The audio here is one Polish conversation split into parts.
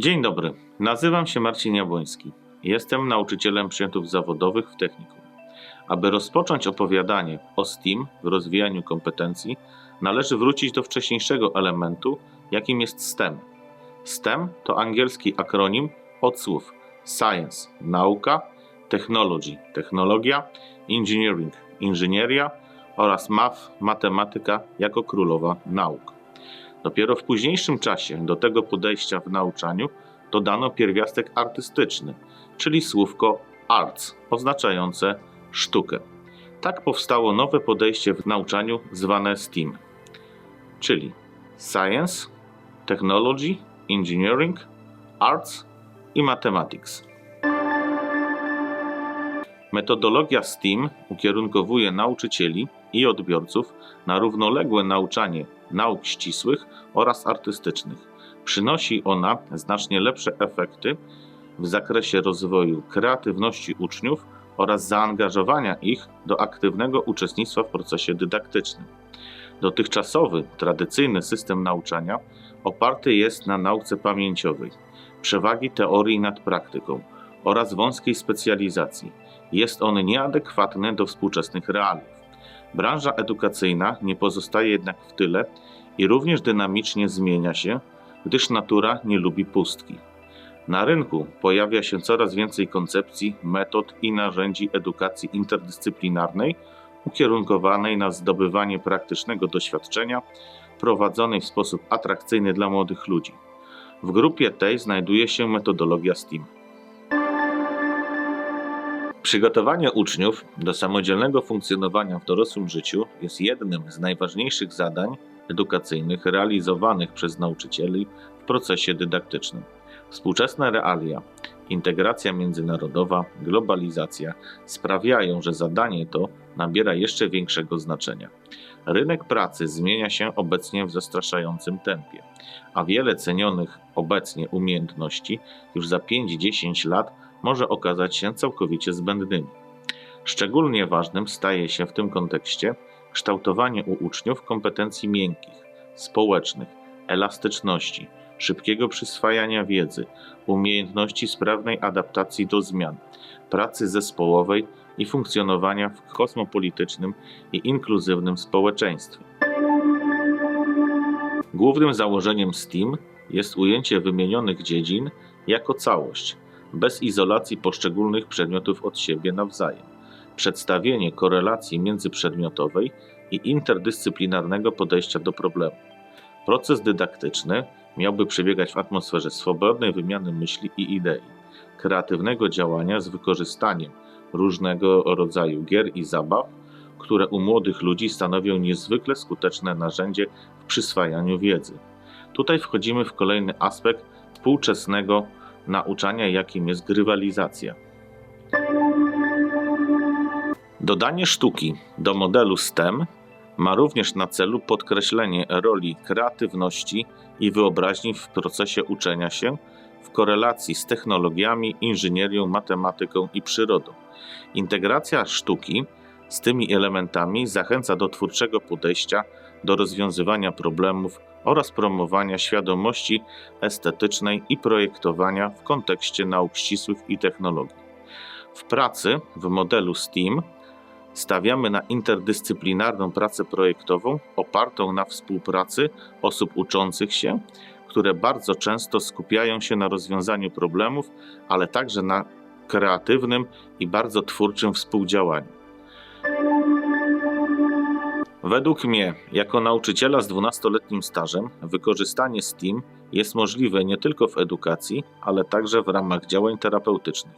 Dzień dobry, nazywam się Marcin Jabłoński. Jestem nauczycielem przedmiotów zawodowych w technikum. Aby rozpocząć opowiadanie o STEAM w rozwijaniu kompetencji, należy wrócić do wcześniejszego elementu, jakim jest STEM. STEM to angielski akronim od słów Science nauka, Technology technologia, Engineering inżynieria oraz Math matematyka jako królowa nauk. Dopiero w późniejszym czasie do tego podejścia w nauczaniu dodano pierwiastek artystyczny, czyli słówko arts, oznaczające sztukę. Tak powstało nowe podejście w nauczaniu zwane STEAM, czyli Science, Technology, Engineering, Arts i Mathematics. Metodologia STEAM ukierunkowuje nauczycieli i odbiorców na równoległe nauczanie nauk ścisłych oraz artystycznych. Przynosi ona znacznie lepsze efekty w zakresie rozwoju kreatywności uczniów oraz zaangażowania ich do aktywnego uczestnictwa w procesie dydaktycznym. Dotychczasowy, tradycyjny system nauczania oparty jest na nauce pamięciowej, przewagi teorii nad praktyką oraz wąskiej specjalizacji. Jest on nieadekwatny do współczesnych realiów. Branża edukacyjna nie pozostaje jednak w tyle i również dynamicznie zmienia się, gdyż natura nie lubi pustki. Na rynku pojawia się coraz więcej koncepcji, metod i narzędzi edukacji interdyscyplinarnej ukierunkowanej na zdobywanie praktycznego doświadczenia, prowadzonej w sposób atrakcyjny dla młodych ludzi. W grupie tej znajduje się metodologia STEAM. Przygotowanie uczniów do samodzielnego funkcjonowania w dorosłym życiu jest jednym z najważniejszych zadań edukacyjnych realizowanych przez nauczycieli w procesie dydaktycznym. Współczesne realia, integracja międzynarodowa, globalizacja sprawiają, że zadanie to nabiera jeszcze większego znaczenia. Rynek pracy zmienia się obecnie w zastraszającym tempie, a wiele cenionych obecnie umiejętności już za 5-10 lat może okazać się całkowicie zbędnymi. Szczególnie ważnym staje się w tym kontekście kształtowanie u uczniów kompetencji miękkich, społecznych, elastyczności, szybkiego przyswajania wiedzy, umiejętności sprawnej adaptacji do zmian, pracy zespołowej i funkcjonowania w kosmopolitycznym i inkluzywnym społeczeństwie. Głównym założeniem STEAM jest ujęcie wymienionych dziedzin jako całość, bez izolacji poszczególnych przedmiotów od siebie nawzajem, przedstawienie korelacji międzyprzedmiotowej i interdyscyplinarnego podejścia do problemu. Proces dydaktyczny miałby przebiegać w atmosferze swobodnej wymiany myśli i idei, kreatywnego działania z wykorzystaniem różnego rodzaju gier i zabaw, które u młodych ludzi stanowią niezwykle skuteczne narzędzie w przyswajaniu wiedzy. Tutaj wchodzimy w kolejny aspekt współczesnego nauczania, jakim jest grywalizacja. Dodanie sztuki do modelu STEM ma również na celu podkreślenie roli kreatywności i wyobraźni w procesie uczenia się w korelacji z technologiami, inżynierią, matematyką i przyrodą. Integracja sztuki z tymi elementami zachęca do twórczego podejścia do rozwiązywania problemów oraz promowania świadomości estetycznej i projektowania w kontekście nauk ścisłych i technologii. W pracy w modelu STEAM stawiamy na interdyscyplinarną pracę projektową opartą na współpracy osób uczących się, które bardzo często skupiają się na rozwiązaniu problemów, ale także na kreatywnym i bardzo twórczym współdziałaniu. Według mnie, jako nauczyciela z 12-letnim stażem, wykorzystanie STEAM jest możliwe nie tylko w edukacji, ale także w ramach działań terapeutycznych.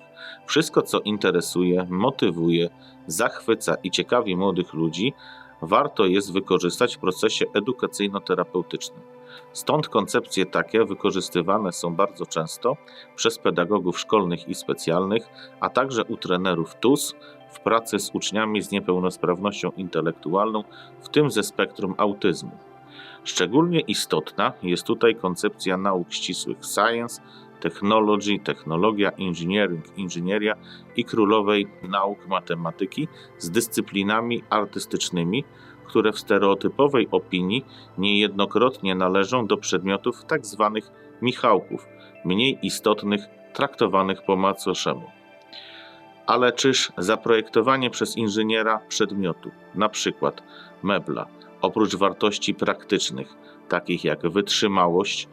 Wszystko, co interesuje, motywuje, zachwyca i ciekawi młodych ludzi, warto jest wykorzystać w procesie edukacyjno-terapeutycznym. Stąd koncepcje takie wykorzystywane są bardzo często przez pedagogów szkolnych i specjalnych, a także u trenerów TUS w pracy z uczniami z niepełnosprawnością intelektualną, w tym ze spektrum autyzmu. Szczególnie istotna jest tutaj koncepcja nauk ścisłych science, technology, technologia, engineering, inżynieria i królowej nauk matematyki z dyscyplinami artystycznymi, które w stereotypowej opinii niejednokrotnie należą do przedmiotów tzw. Michałków, mniej istotnych traktowanych po macoszemu. Ale czyż zaprojektowanie przez inżyniera przedmiotu, na przykład mebla, oprócz wartości praktycznych, takich jak wytrzymałość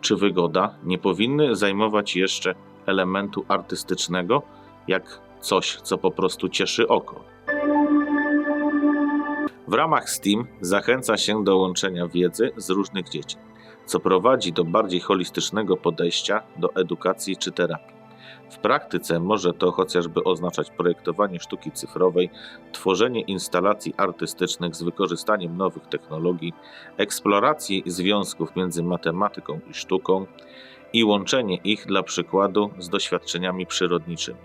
czy wygoda, nie powinny zajmować jeszcze elementu artystycznego, jak coś, co po prostu cieszy oko? W ramach STEAM zachęca się do łączenia wiedzy z różnych dziedzin, co prowadzi do bardziej holistycznego podejścia do edukacji czy terapii. W praktyce może to chociażby oznaczać projektowanie sztuki cyfrowej, tworzenie instalacji artystycznych z wykorzystaniem nowych technologii, eksploracji związków między matematyką i sztuką i łączenie ich dla przykładu z doświadczeniami przyrodniczymi,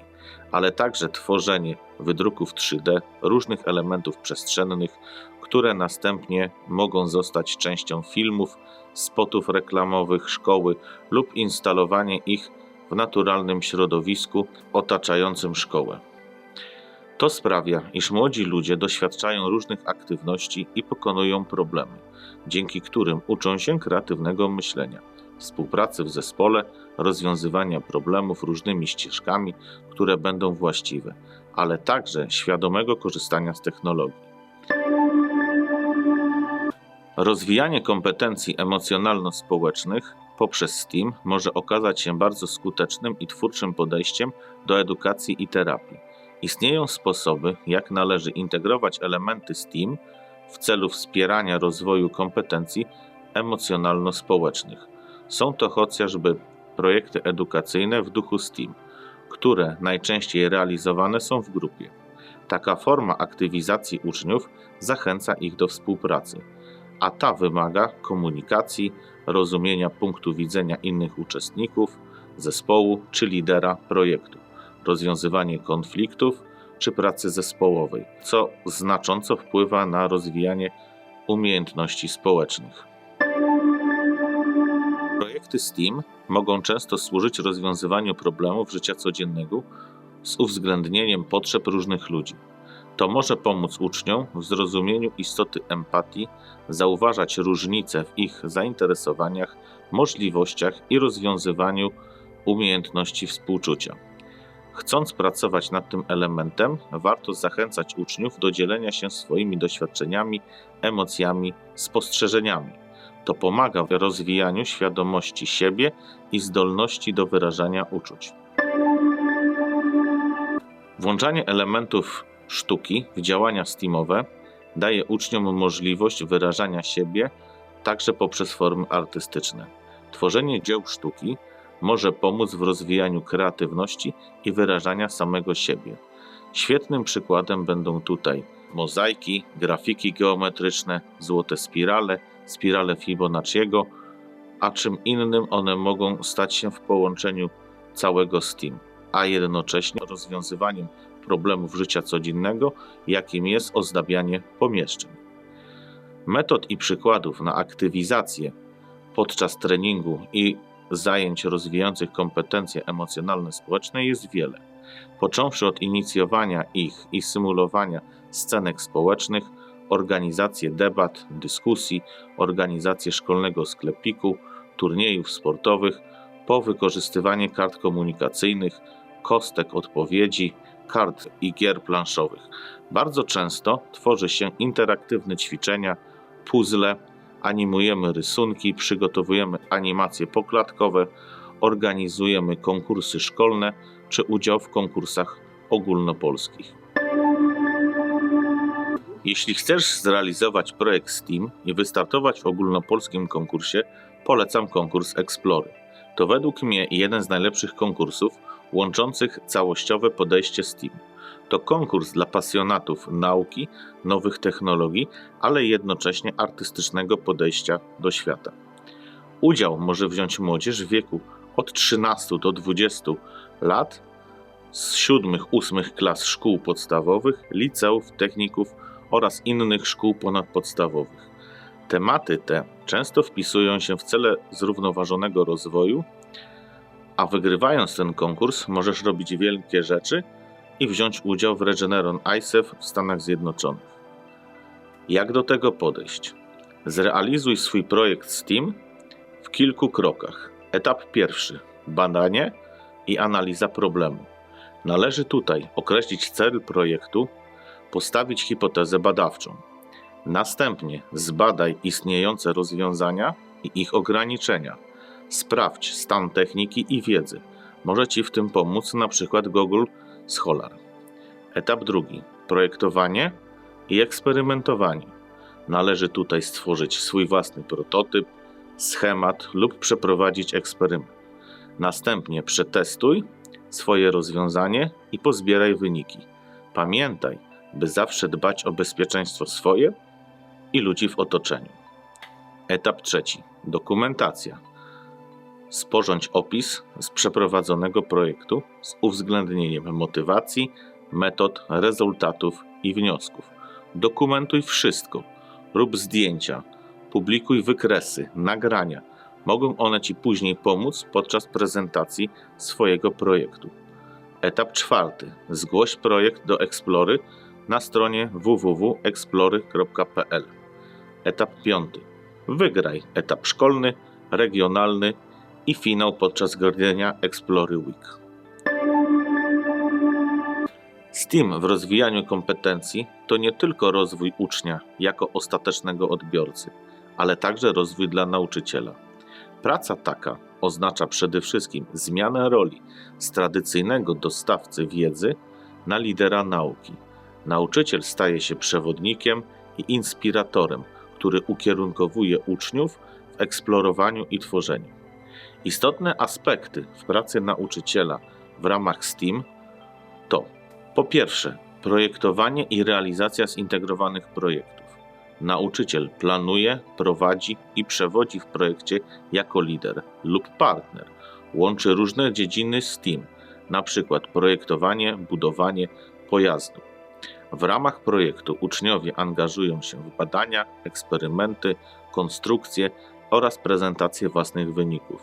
ale także tworzenie wydruków 3D różnych elementów przestrzennych, które następnie mogą zostać częścią filmów, spotów reklamowych szkoły lub instalowanie ich w naturalnym środowisku otaczającym szkołę. To sprawia, iż młodzi ludzie doświadczają różnych aktywności i pokonują problemy, dzięki którym uczą się kreatywnego myślenia, współpracy w zespole, rozwiązywania problemów różnymi ścieżkami, które będą właściwe, ale także świadomego korzystania z technologii. Rozwijanie kompetencji emocjonalno-społecznych poprzez STEAM może okazać się bardzo skutecznym i twórczym podejściem do edukacji i terapii. Istnieją sposoby, jak należy integrować elementy STEAM w celu wspierania rozwoju kompetencji emocjonalno-społecznych. Są to chociażby projekty edukacyjne w duchu STEAM, które najczęściej realizowane są w grupie. Taka forma aktywizacji uczniów zachęca ich do współpracy a ta wymaga komunikacji, rozumienia punktu widzenia innych uczestników zespołu czy lidera projektu, rozwiązywanie konfliktów czy pracy zespołowej, co znacząco wpływa na rozwijanie umiejętności społecznych. Projekty STEAM mogą często służyć rozwiązywaniu problemów życia codziennego z uwzględnieniem potrzeb różnych ludzi. To może pomóc uczniom w zrozumieniu istoty empatii, zauważać różnice w ich zainteresowaniach, możliwościach i rozwiązywaniu umiejętności współczucia. Chcąc pracować nad tym elementem, warto zachęcać uczniów do dzielenia się swoimi doświadczeniami, emocjami, spostrzeżeniami. To pomaga w rozwijaniu świadomości siebie i zdolności do wyrażania uczuć. Włączanie elementów sztuki w działania STEAMowe daje uczniom możliwość wyrażania siebie także poprzez formy artystyczne. Tworzenie dzieł sztuki może pomóc w rozwijaniu kreatywności i wyrażania samego siebie. Świetnym przykładem będą tutaj mozaiki, grafiki geometryczne, złote spirale, spirale Fibonacciego, a czym innym one mogą stać się w połączeniu całego STEAM, a jednocześnie rozwiązywaniem problemów życia codziennego, jakim jest ozdabianie pomieszczeń. Metod i przykładów na aktywizację podczas treningu i zajęć rozwijających kompetencje emocjonalne społeczne jest wiele. Począwszy od inicjowania ich i symulowania scenek społecznych, organizację debat, dyskusji, organizację szkolnego sklepiku, turniejów sportowych, po wykorzystywanie kart komunikacyjnych, kostek odpowiedzi, kart i gier planszowych. Bardzo często tworzy się interaktywne ćwiczenia, puzzle, animujemy rysunki, przygotowujemy animacje poklatkowe, organizujemy konkursy szkolne czy udział w konkursach ogólnopolskich. Jeśli chcesz zrealizować projekt STEAM i wystartować w ogólnopolskim konkursie, polecam konkurs Explory. To według mnie jeden z najlepszych konkursów łączących całościowe podejście STEAM. To konkurs dla pasjonatów nauki, nowych technologii, ale jednocześnie artystycznego podejścia do świata. Udział może wziąć młodzież w wieku od 13 do 20 lat z 7-8 klas szkół podstawowych, liceów, techników oraz innych szkół ponadpodstawowych. Tematy te często wpisują się w cele zrównoważonego rozwoju, a wygrywając ten konkurs możesz robić wielkie rzeczy i wziąć udział w Regeneron ISEF w Stanach Zjednoczonych. Jak do tego podejść? Zrealizuj swój projekt STEAM w kilku krokach. Etap pierwszy. badanie i analiza problemu. Należy tutaj określić cel projektu, postawić hipotezę badawczą. Następnie zbadaj istniejące rozwiązania i ich ograniczenia. Sprawdź stan techniki i wiedzy. Może Ci w tym pomóc na przykład Google Scholar. Etap drugi. Projektowanie i eksperymentowanie. Należy tutaj stworzyć swój własny prototyp, schemat lub przeprowadzić eksperyment. Następnie przetestuj swoje rozwiązanie i pozbieraj wyniki. Pamiętaj, by zawsze dbać o bezpieczeństwo swoje i ludzi w otoczeniu. Etap trzeci. Dokumentacja. Sporządź opis z przeprowadzonego projektu z uwzględnieniem motywacji, metod, rezultatów i wniosków. Dokumentuj wszystko. Rób zdjęcia, publikuj wykresy, nagrania. Mogą one Ci później pomóc podczas prezentacji swojego projektu. Etap czwarty. Zgłoś projekt do Explory na stronie www.explory.pl. Etap piąty. Wygraj etap szkolny, regionalny i finał podczas grania Explory Week. STEAM w rozwijaniu kompetencji to nie tylko rozwój ucznia jako ostatecznego odbiorcy, ale także rozwój dla nauczyciela. Praca taka oznacza przede wszystkim zmianę roli z tradycyjnego dostawcy wiedzy na lidera nauki. Nauczyciel staje się przewodnikiem i inspiratorem, który ukierunkowuje uczniów w eksplorowaniu i tworzeniu. Istotne aspekty w pracy nauczyciela w ramach STEAM to po pierwsze, projektowanie i realizacja zintegrowanych projektów. Nauczyciel planuje, prowadzi i przewodzi w projekcie jako lider lub partner. Łączy różne dziedziny STEAM, np. projektowanie, budowanie pojazdu. W ramach projektu uczniowie angażują się w badania, eksperymenty, konstrukcje oraz prezentację własnych wyników.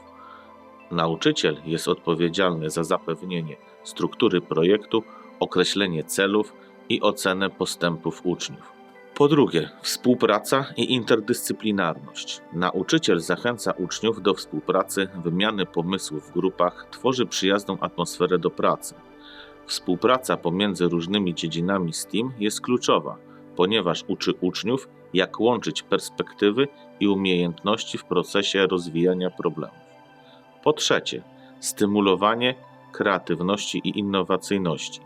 Nauczyciel jest odpowiedzialny za zapewnienie struktury projektu, określenie celów i ocenę postępów uczniów. Po drugie, współpraca i interdyscyplinarność. Nauczyciel zachęca uczniów do współpracy, wymiany pomysłów w grupach, tworzy przyjazną atmosferę do pracy. Współpraca pomiędzy różnymi dziedzinami STEAM jest kluczowa, ponieważ uczy uczniów, jak łączyć perspektywy i umiejętności w procesie rozwijania problemów. Po trzecie, stymulowanie kreatywności i innowacyjności.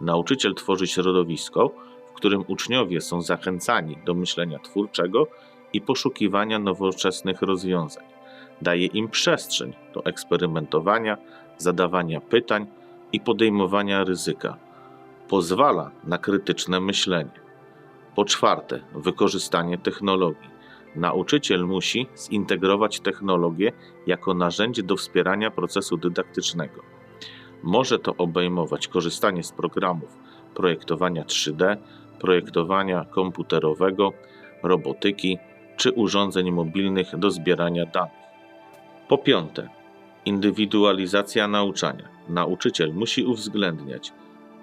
Nauczyciel tworzy środowisko, w którym uczniowie są zachęcani do myślenia twórczego i poszukiwania nowoczesnych rozwiązań. Daje im przestrzeń do eksperymentowania, zadawania pytań i podejmowania ryzyka. Pozwala na krytyczne myślenie. Po czwarte, wykorzystanie technologii. Nauczyciel musi zintegrować technologię jako narzędzie do wspierania procesu dydaktycznego. Może to obejmować korzystanie z programów projektowania 3D, projektowania komputerowego, robotyki czy urządzeń mobilnych do zbierania danych. Po piąte, indywidualizacja nauczania. Nauczyciel musi uwzględniać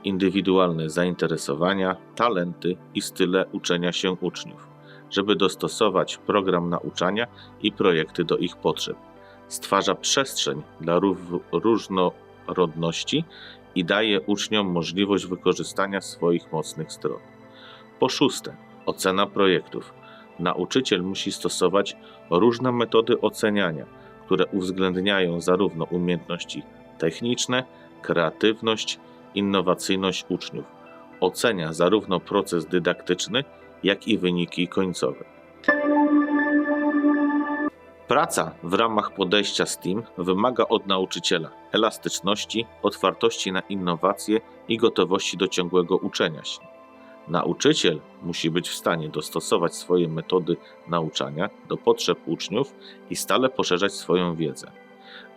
indywidualne zainteresowania, talenty i style uczenia się uczniów, żeby dostosować program nauczania i projekty do ich potrzeb. Stwarza przestrzeń dla różnorodności i daje uczniom możliwość wykorzystania swoich mocnych stron. Po szóste, ocena projektów. Nauczyciel musi stosować różne metody oceniania, które uwzględniają zarówno umiejętności techniczne, kreatywność, innowacyjność uczniów. Ocenia zarówno proces dydaktyczny, jak i wyniki końcowe. Praca w ramach podejścia STEAM wymaga od nauczyciela elastyczności, otwartości na innowacje i gotowości do ciągłego uczenia się. Nauczyciel musi być w stanie dostosować swoje metody nauczania do potrzeb uczniów i stale poszerzać swoją wiedzę.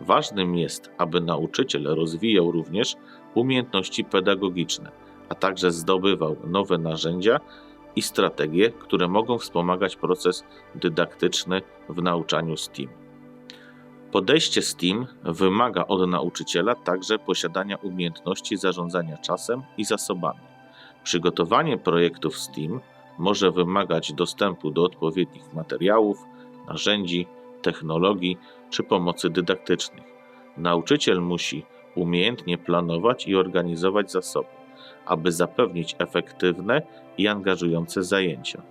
Ważnym jest, aby nauczyciel rozwijał również umiejętności pedagogiczne, a także zdobywał nowe narzędzia i strategie, które mogą wspomagać proces dydaktyczny w nauczaniu STEAM. Podejście STEAM wymaga od nauczyciela także posiadania umiejętności zarządzania czasem i zasobami. Przygotowanie projektów STEAM może wymagać dostępu do odpowiednich materiałów, narzędzi, technologii czy pomocy dydaktycznych. Nauczyciel musi umiejętnie planować i organizować zasoby, aby zapewnić efektywne i angażujące zajęcia.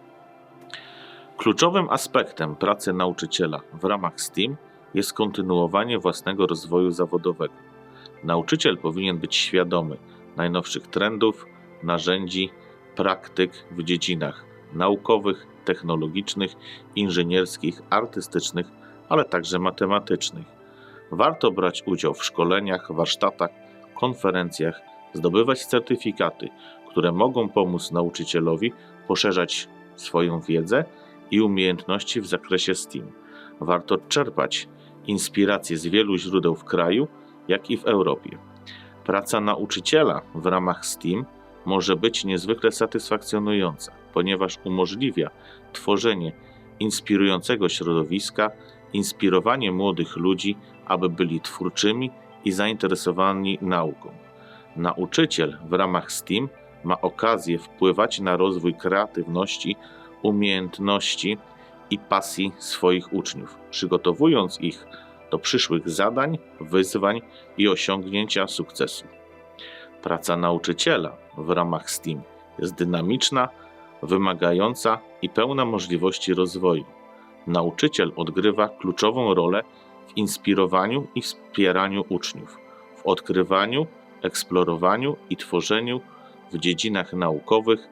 Kluczowym aspektem pracy nauczyciela w ramach STEAM jest kontynuowanie własnego rozwoju zawodowego. Nauczyciel powinien być świadomy najnowszych trendów, narzędzi, praktyk w dziedzinach naukowych, technologicznych, inżynierskich, artystycznych, ale także matematycznych. Warto brać udział w szkoleniach, warsztatach, konferencjach, zdobywać certyfikaty, które mogą pomóc nauczycielowi poszerzać swoją wiedzę i umiejętności w zakresie STEAM. Warto czerpać inspiracje z wielu źródeł w kraju, jak i w Europie. Praca nauczyciela w ramach STEAM może być niezwykle satysfakcjonująca, ponieważ umożliwia tworzenie inspirującego środowiska, inspirowanie młodych ludzi, aby byli twórczymi i zainteresowani nauką. Nauczyciel w ramach STEAM ma okazję wpływać na rozwój kreatywności, umiejętności i pasji swoich uczniów, przygotowując ich do przyszłych zadań, wyzwań i osiągnięcia sukcesu. Praca nauczyciela w ramach STEAM jest dynamiczna, wymagająca i pełna możliwości rozwoju. Nauczyciel odgrywa kluczową rolę w inspirowaniu i wspieraniu uczniów, w odkrywaniu, eksplorowaniu i tworzeniu w dziedzinach naukowych,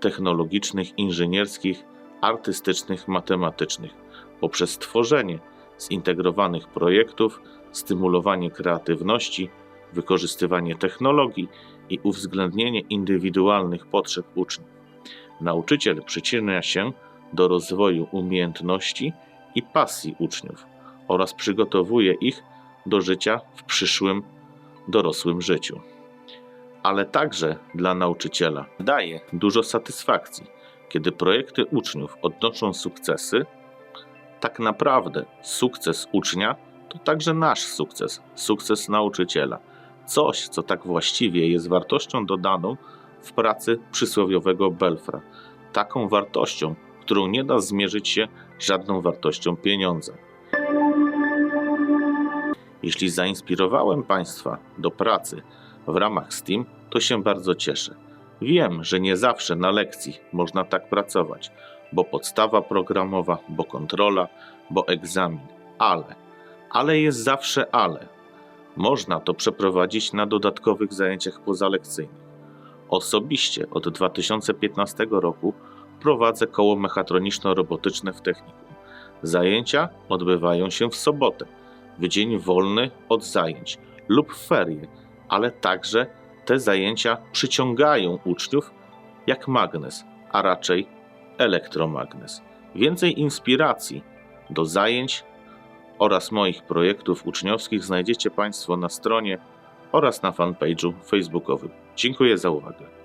technologicznych, inżynierskich, artystycznych, matematycznych, poprzez tworzenie zintegrowanych projektów, stymulowanie kreatywności, wykorzystywanie technologii i uwzględnienie indywidualnych potrzeb uczniów. Nauczyciel przyczynia się do rozwoju umiejętności i pasji uczniów oraz przygotowuje ich do życia w przyszłym dorosłym życiu. Ale także dla nauczyciela daje dużo satysfakcji, kiedy projekty uczniów odnoszą sukcesy. Tak naprawdę sukces ucznia to także nasz sukces, sukces nauczyciela. Coś, co tak właściwie jest wartością dodaną w pracy przysłowiowego Belfra. Taką wartością, którą nie da zmierzyć się żadną wartością pieniądza. Jeśli zainspirowałem Państwa do pracy w ramach STEAM, to się bardzo cieszę. Wiem, że nie zawsze na lekcji można tak pracować, bo podstawa programowa, bo kontrola, bo egzamin, ale, ale jest zawsze ale. Można to przeprowadzić na dodatkowych zajęciach pozalekcyjnych. Osobiście od 2015 roku prowadzę koło mechatroniczno-robotyczne w technikum. Zajęcia odbywają się w sobotę, w dzień wolny od zajęć lub w ferie, ale także te zajęcia przyciągają uczniów jak magnes, a raczej elektromagnes. Więcej inspiracji do zajęć oraz moich projektów uczniowskich znajdziecie Państwo na stronie oraz na fanpage'u facebookowym. Dziękuję za uwagę.